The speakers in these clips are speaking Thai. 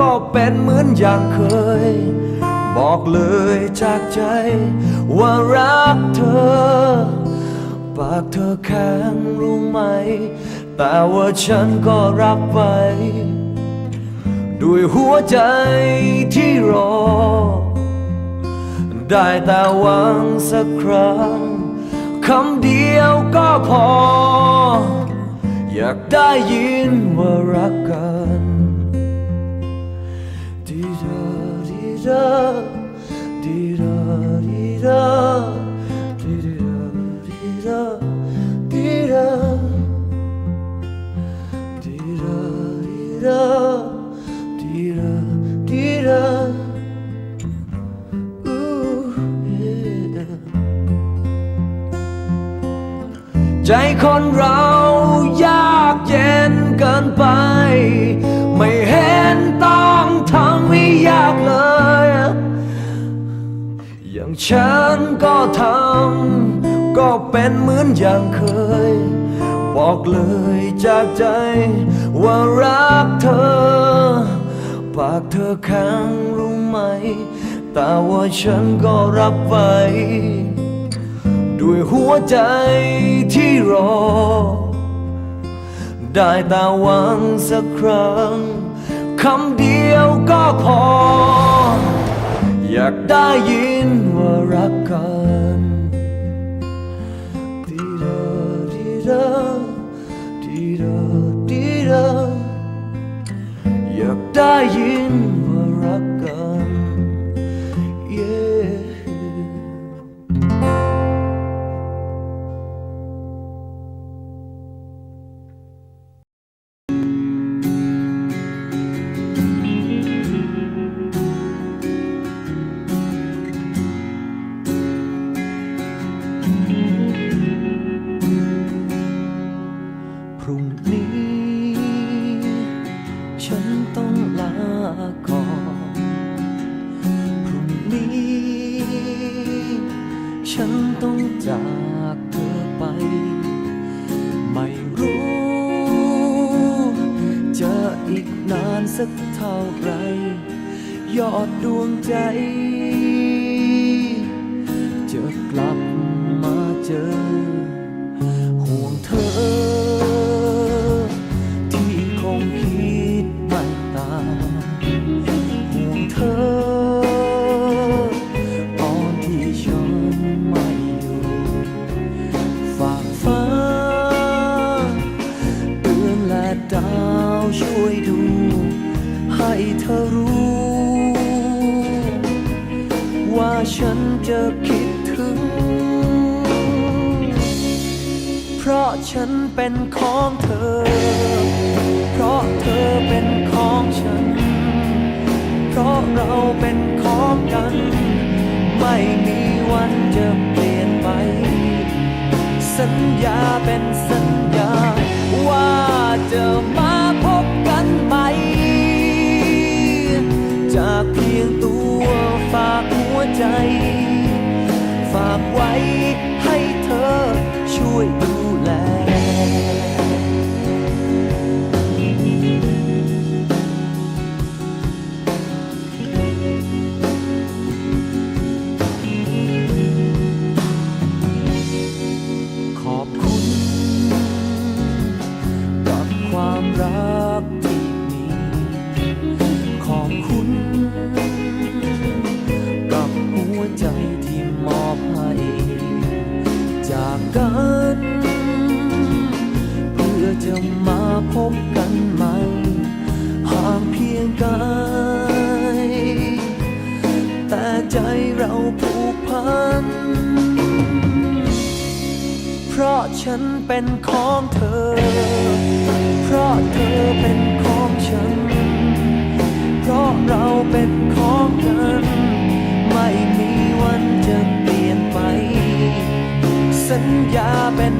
ก็เป็นเหมือนอย่างเคย บอกเลยจากใจ ว่ารักเธอ ปากเธอแข็งรู้ไหม แต่ว่าฉันก็รักไป ด้วยหัวใจที่รอ ได้แต่หวังสักครั้งคำเดียวก็พอ อยากได้ยินว่ารักกัน ดีดาดีดาดีดาดีดาดีดาดีดาดีดาดีดาดีดาดีดา Ooh, yeah. ใจคนเรายากเย็นเกินไป ไม่เห็นต้องทำให้ยากเลย ฉันก็ทำก็เป็นเหมือนอย่างเคย บอกเลยจากใจว่ารักเธอ ปากเธอแข็งรู้ไหม แต่ว่าฉันก็รับไว้ด้วยหัวใจที่รอ ได้แต่หวังสักครั้งคำเดียวก็พอ 若帶煙和 rock on。若帶煙。 ต้องลาก่อนพรุ่งนี้ ฉันต้องจากเธอไป ไม่รู้ จะอีกนานสักเท่าไหรยอดดวงใจ จะคิดถึง เพราะฉันเป็นของเธอ เพราะเธอเป็นของฉัน เพราะเราเป็นของกัน ไม่มีวันจะเปลี่ยนไป สัญญาเป็นสัญญา ว่าจะมาพบกันใหม่จากเพียงตัวฝากหัวใจ ใจเราผูกพัน เพราะฉันเป็นของเธอ เพราะเธอเป็นของฉัน เพราะเราเป็นของกัน ไม่มีวันจะเปลี่ยนไป สัญญาเป็น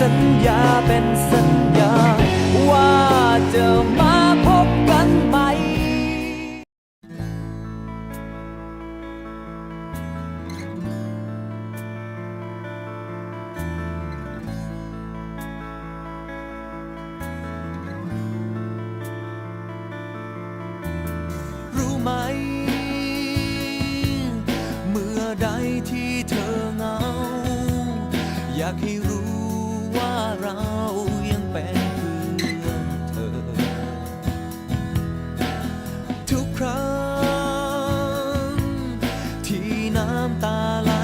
สัญญาเป็นสัญญา ว่าจะมา น้ำตาไหล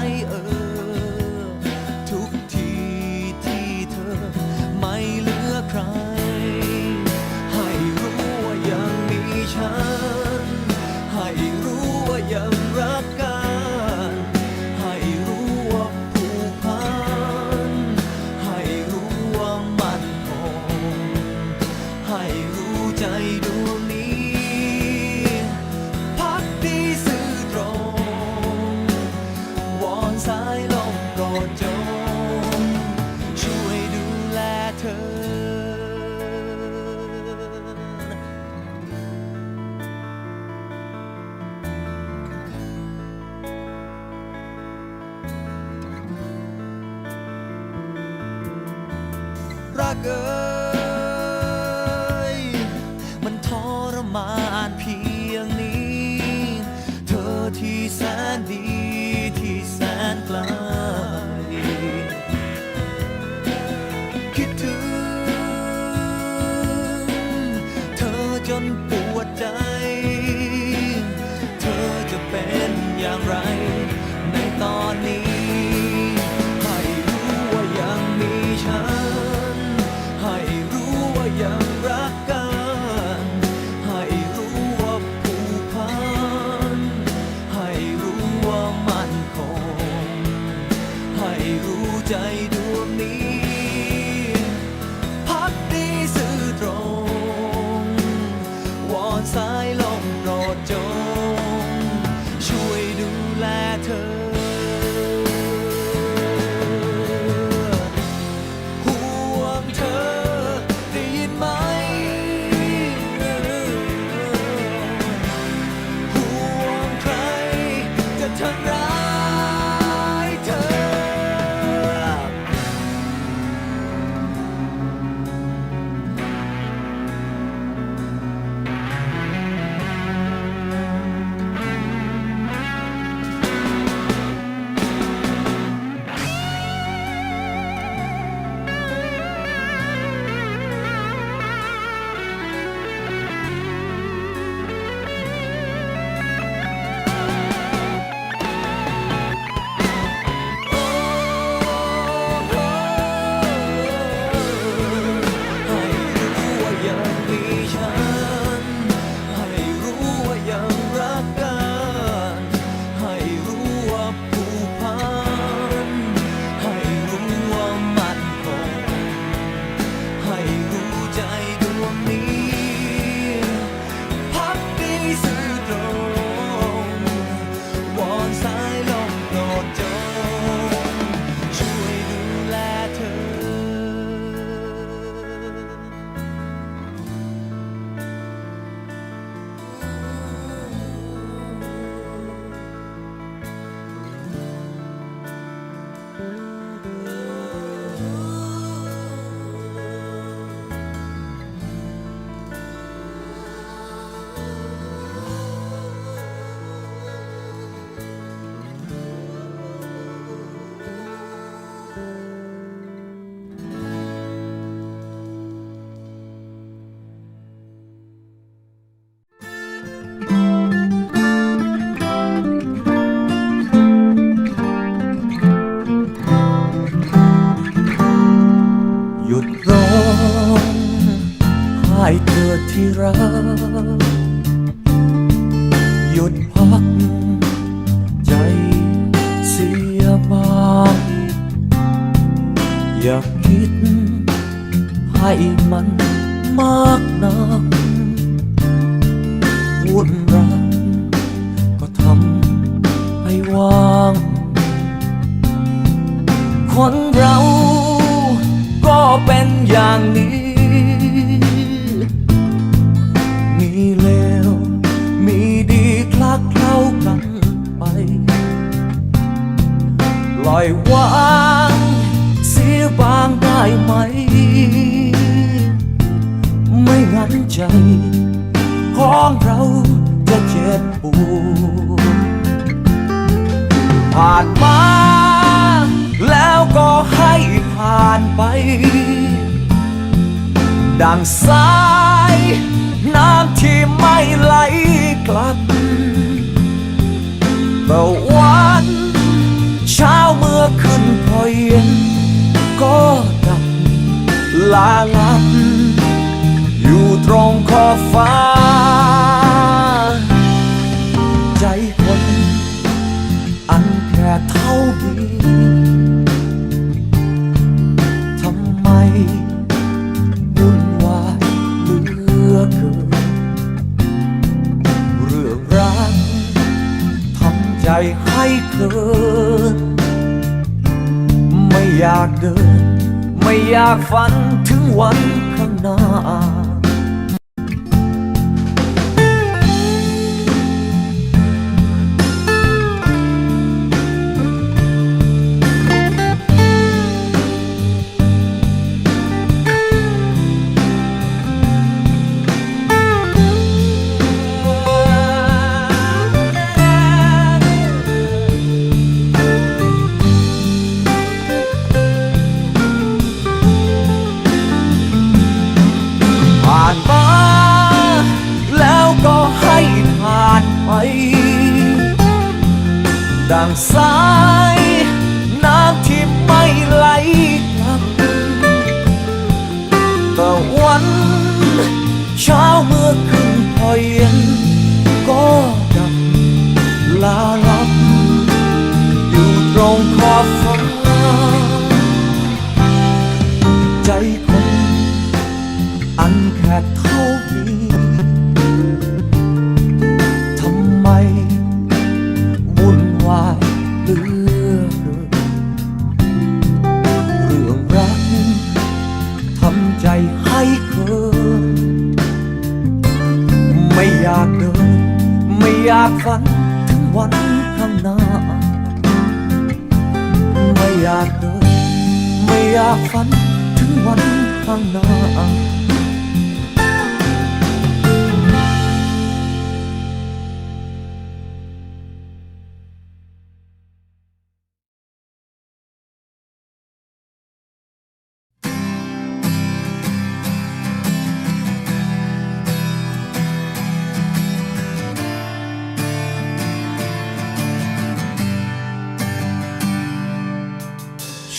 struggle. คิด ให้มันมากนักวุ่นรักก็ทำให้ว่าง คนเราก็เป็นอย่างนี้ มีเลว มีดีคลักเคล้ากันไป ปล่อยวางเสียบาง ไหม ไม่งั้นใจ ของเราจะเจ็บปวดผ่านมา แล้วก็ให้ผ่านไป ดังสาย น้ำที่ไม่ไหลกลับแต่วัน เช้าเมื่อขึ้นพอเย็น ลาลับ อยู่ตรงขอบฟ้า ใจคนอันแค่เท่านี้ทำไมวุ่นวายเหลือเกินเรื่องรักทำใจให้เกินไม่อยากเดิน อยากฝันถึงวันข้างหน้า ดัากฝันถึงวันข้างหน้า ไม่อยากเดินไม่อยากฝันถึงวันข้างหน้า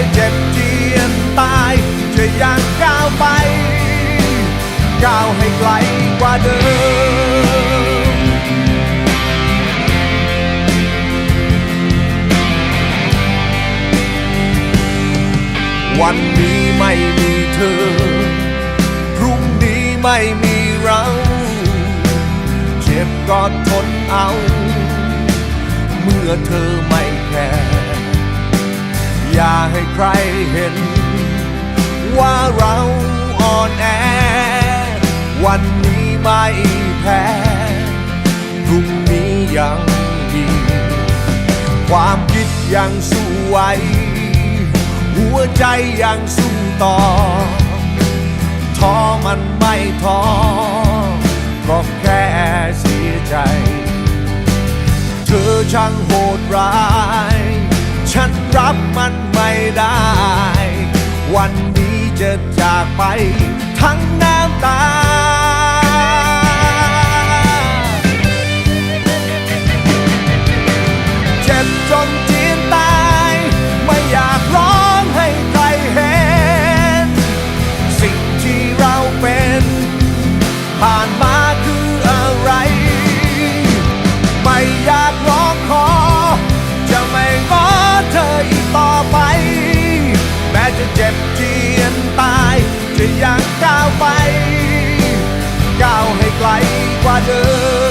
จะเจ็บเจียนตาย จะยังก้าวไป ก้าวให้ไกลกว่าเดิม วันนี้ไม่มีเธอ พรุ่งนี้ไม่มีเรา เจ็บก็ทนเอา เมื่อเธอไม่แคร์ อย่าให้ใครเห็น ว่าเราอ่อนแอ วันนี้ไม่แพ้พรุ่งนี้ยังดีความคิดยังสู้ไหวหัวใจยังสู้ต่อ ท้อมันไม่ท้อก็แค่เสียใจ เธอช่างโหดร้าย ฉันรับมันไม่ได้ วันนี้จะจากไปทั้งน้ำตา เจ็บเจียนตาย จะยังก้าวไป ก้าวให้ไกลกว่าเดิม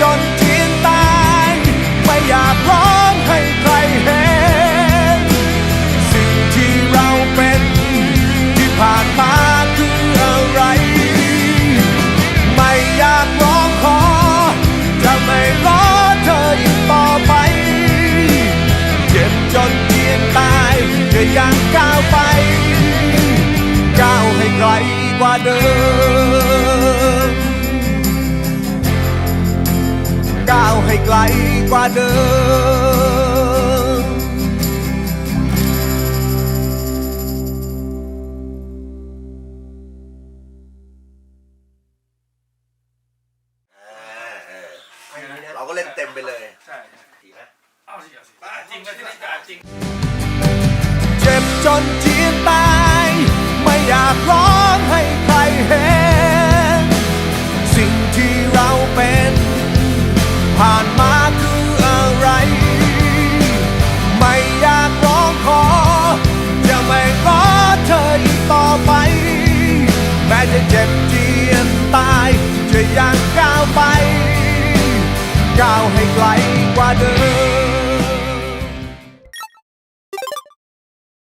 จนเจียนตาย ไม่อยากร้องให้ใครเห็น สิ่งที่เราเป็นที่ผ่านมาคืออะไร ไม่อยากร้องขอ จะไม่รอเธออีกต่อไป เจ็บจนเจียนตายจะยังก้าวไป ก้าวให้ไกลกว่าเดิม ให้ไกลกว่าเดิม เราก็เล่นเต็มไปเลย ใช่ดีไหมเอาสิเอาสิจริงนะที่นี่จริง เจ็บจนจีนตาย ไม่อยากร้องให้ใครเห็น สิ่งที่เราเป็น ก้าวให้ไกลกว่าเดิม